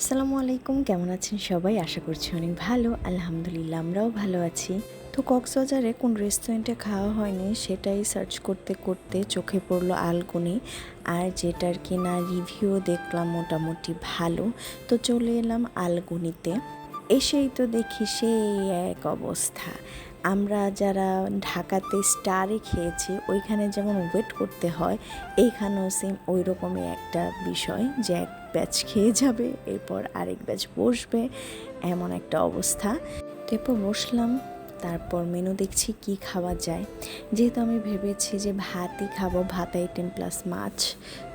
আসসালামু আলাইকুম, কেমন আছেন সবাই? আশা করছি অনেক ভালো। আলহামদুলিল্লাহ, আমরাও ভালো আছি। তো কক্সবাজারে কোন রেস্টুরেন্টে খাওয়া হয়নি সেটাই সার্চ করতে করতে চোখে পড়ল আলগুনি আর যেটার কিনা রিভিউ দেখলাম মোটামুটি ভালো। তো চলে এলাম আলগুনিতে এসেই তো দেখি সেই এক অবস্থা। আমরা যারা ঢাকাতে স্টারে খেয়েছি, ওইখানে যেমন ওয়েট করতে হয়, এইখানেও সেম ওই রকমই একটা বিষয় যে এক ব্যাচ খেয়ে যাবে, এরপর আরেক ব্যাচ বসবে, এমন একটা অবস্থা। এরপর বসলাম। তারপর মেনু দেখছি কি খাওয়া যায়। যেহেতু আমি ভেবেছি যে ভাতই খাব, ভাত আইটেম প্লাস মাছ,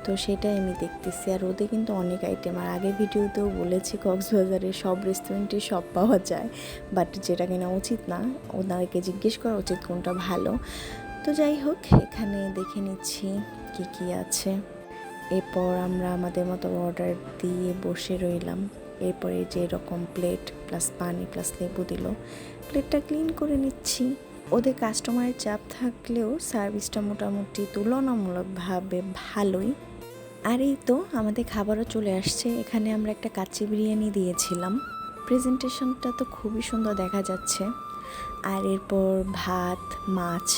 তো সেটাই আমি দেখতেছি। আর ওদের কিন্তু অনেক আইটেম আর আগের ভিডিওতেও বলেছি কক্সবাজারে সব রেস্টুরেন্টে সব পাওয়া যায় বাট যেটা কিনা উচিত না। ওনাদেরকে জিজ্ঞেস করা উচিত কোনটা ভালো। তো যাই হোক, এখানে দেখে নিচ্ছি কি কি আছে। এরপর আমরা আমাদের মতো অর্ডার দিয়ে বসে রইলাম। এরপরে যে এরকম প্লেট প্লাস পানি প্লাস লেবু দিল, প্লেটটা ক্লিন করে নিচ্ছি। ওদের কাস্টমারের চাপ থাকলেও সার্ভিসটা মোটামুটি তুলনামূলকভাবে ভালোই। আর এই তো আমাদের খাবারও চলে আসছে। এখানে আমরা একটা কাচ্চি বিরিয়ানি দিয়েছিলাম। প্রেজেন্টেশনটা তো খুবই সুন্দর দেখা যাচ্ছে। আর এরপর ভাত, মাছ,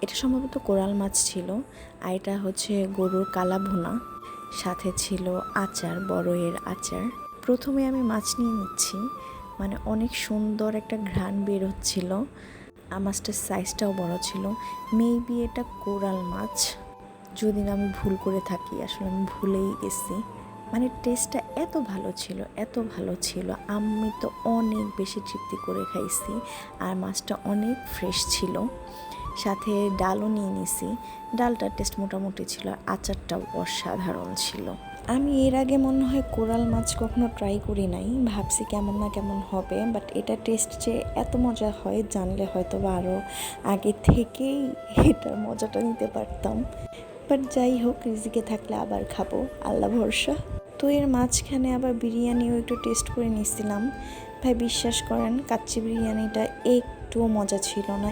এটা সম্ভবত কোরাল মাছ ছিল। আর এটা হচ্ছে গরুর কালা ভুনা সাথে ছিল আচার বড়য়ের আচার। প্রথমে আমি মাছ নিয়ে নিচ্ছি। মানে অনেক সুন্দর একটা ঘ্রাণ বের হচ্ছিল। আর মাছটার সাইজটাও বড় ছিল। মেবি এটা কোরাল মাছ। যদি না আমি ভুল করে থাকি, আসলে আমি ভুলেই গেছি। মানে টেস্টটা এত ভালো ছিল, এত ভালো ছিল। আমি তো অনেক বেশি তৃপ্তি করে খাইছি। আর মাছটা অনেক ফ্রেশ ছিল। সাথে ডালও নিয়ে নিছি। ডালটার টেস্ট মোটামুটি ছিল, আচারটাও অসাধারণ ছিল। আমি এর আগে মনে হয় কোরাল মাছ কখনো ট্রাই করি নাই, ভাবছি কেমন না কেমন হবে বাট এটা টেস্ট যে এত মজা হয়, জানলে হয়তো বা আরও আগে থেকেই এটার মজাটা নিতে পারতাম। বাট যাই হোক, রিজিকে থাকলে আবার খাব, আল্লাহ ভরসা। তো এর মাঝখানে আবার বিরিয়ানিও একটু টেস্ট করে নিছিলাম। ভাই, বিশ্বাস করেন, কাচ্চি বিরিয়ানিটা একটুও মজা ছিল না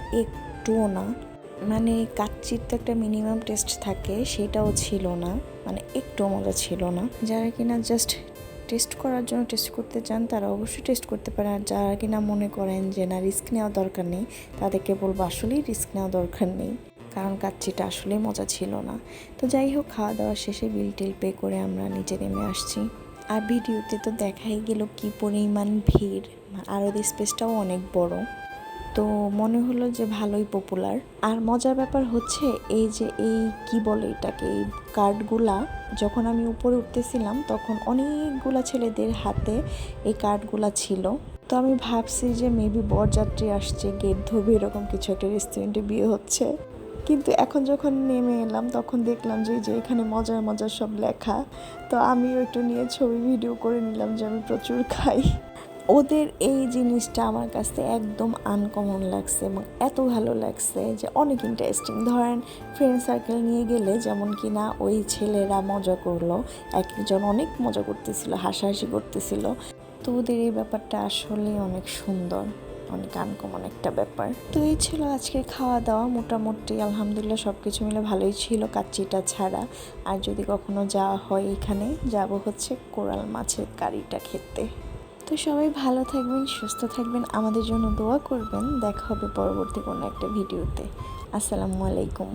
একটুও না। মানে কাচ্চির তো একটা মিনিমাম টেস্ট থাকে, সেটাও ছিল না। মানে একটু মজা ছিল না। যারা কিনা জাস্ট টেস্ট করার জন্য টেস্ট করতে চান, তারা অবশ্যই টেস্ট করতে পারে। আর যারা কিনা মনে করেন যে, না রিস্ক নেওয়া দরকার নেই, তাদেরকে বলব, আসলেই রিস্ক নেওয়া দরকার নেই। কারণ কাচ্চিটা আসলেই মজা ছিল না। তো যাই হোক খাওয়া দাওয়া শেষে বিল টিল পে করে আমরা নিচে নেমে আসছি। আর ভিডিওতে তো দেখাই গেল কি পরিমাণ ভিড়। আর ওদের স্পেসটাও অনেক বড়। তো মনে হলো যে ভালোই পপুলার আর মজার ব্যাপার হচ্ছে এই যে এই কি বলে এটাকে, এই কার্ডগুলা যখন আমি উপরে উঠতেছিলাম তখন অনেকগুলা ছেলেদের হাতে এই কার্ডগুলা ছিল। তো আমি ভাবছি যে মেবি বরযাত্রী আসছে, গেট ধোবে, এরকম কিছু একটা রেস্টুরেন্টে বিয়ে হচ্ছে। কিন্তু এখন যখন নেমে এলাম তখন দেখলাম যে যে এখানে মজার মজার সব লেখা। তো আমিও একটু নিয়ে ছবি ভিডিও করে নিলাম যে আমি প্রচুর খাই। ওদের এই জিনিসটা আমার কাছে একদম আনকমন লাগছে এবং এত ভালো লাগছে যে অনেক ইন্টারেস্টিং ধরেন ফ্রেন্ড সার্কেল নিয়ে গেলে যেমন কি না ওই ছেলেরা মজা করল এক একজন অনেক মজা করতেছিল, হাসাহাসি করতেছিল। তো ওদের এই ব্যাপারটা আসলে অনেক সুন্দর, অনেক আনকমন একটা ব্যাপার। তো এই ছিল আজকের খাওয়া দাওয়া মোটামুটি আলহামদুলিল্লাহ সব কিছু মিলে ভালোই ছিল কাচ্চিটা ছাড়া। আর যদি কখনো যাওয়া হয় এখানে, যাব হচ্ছে কোরাল মাছের কারিটা খেতে। তো সবাই ভালো থাকবেন, সুস্থ থাকবেন। আমাদের জন্য দোয়া করবেন। দেখা হবে পরবর্তী কোনো একটা ভিডিওতে। আসসালামু আলাইকুম।